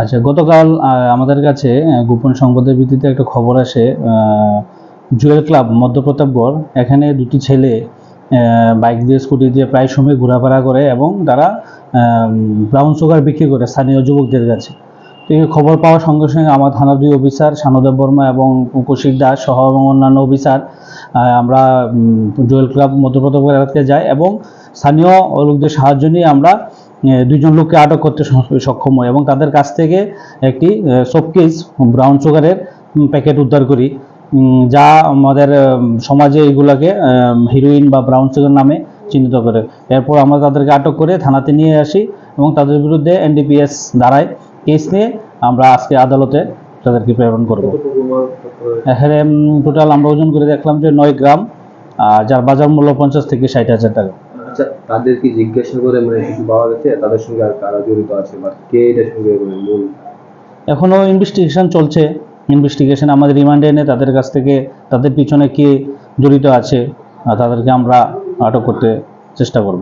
আচ্ছা গতকাল আমাদের কাছে গোপন সংবাদের ভিত্তিতে একটা খবর আসে জুয়েল ক্লাব, মধ্যপ্রতাপগড়। এখানে দুটি ছেলে বাইক দিয়ে, স্কুটি দিয়ে প্রায় সময় ঘোরাফেরা করে এবং তারা ব্রাউন সুগার বিক্রি করে স্থানীয় যুবকদের কাছে। এই খবর পাওয়ার সঙ্গে সঙ্গে আমার থানার দুই অফিসার সানদেব বর্মা এবং কৌশিক দাস সহ এবং অন্যান্য অফিসার আমরা জুয়েল ক্লাব মধ্যপ্রতাপগড় এলাকাতে যাই এবং স্থানীয় লোকদের সাহায্য নিয়ে আমরা দুজন লোককে আটক করতে সক্ষম হই এবং তাদের কাছ থেকে একটি শোপকেস ব্রাউন সুগারের প্যাকেট উদ্ধার করি। যা আমাদের সমাজে এগুলাকে হিরোইন বা ব্রাউন সুগার নামে চিহ্নিত করে। এরপর আমরা তাদেরকে আটক করে থানাতে নিয়ে আসি এবং তাদের বিরুদ্ধে এনডিপিএস ধারায় কেস নিয়ে আমরা আজকে আদালতে তাদেরকে প্রেরণ করব। এখানে টোটাল আমরা ওজন করে দেখলাম যে নয় গ্রাম যার বাজার মূল্য পঞ্চাশ থেকে ষাট হাজার টাকা। আচ্ছা তাদের কি জিজ্ঞাসা করে মানে কিছু পাওয়া গেছে? তাদের সঙ্গে আর কারা জড়িত আছে? বা কে এটার সঙ্গে মানে মূল? এখনও ইনভেস্টিগেশন চলছে। ইনভেস্টিগেশন আমাদের রিমান্ডে এনে তাদের কাছ থেকে তাদের পিছনে কে জড়িত আছে তাদেরকে আমরা আটক করতে চেষ্টা করব।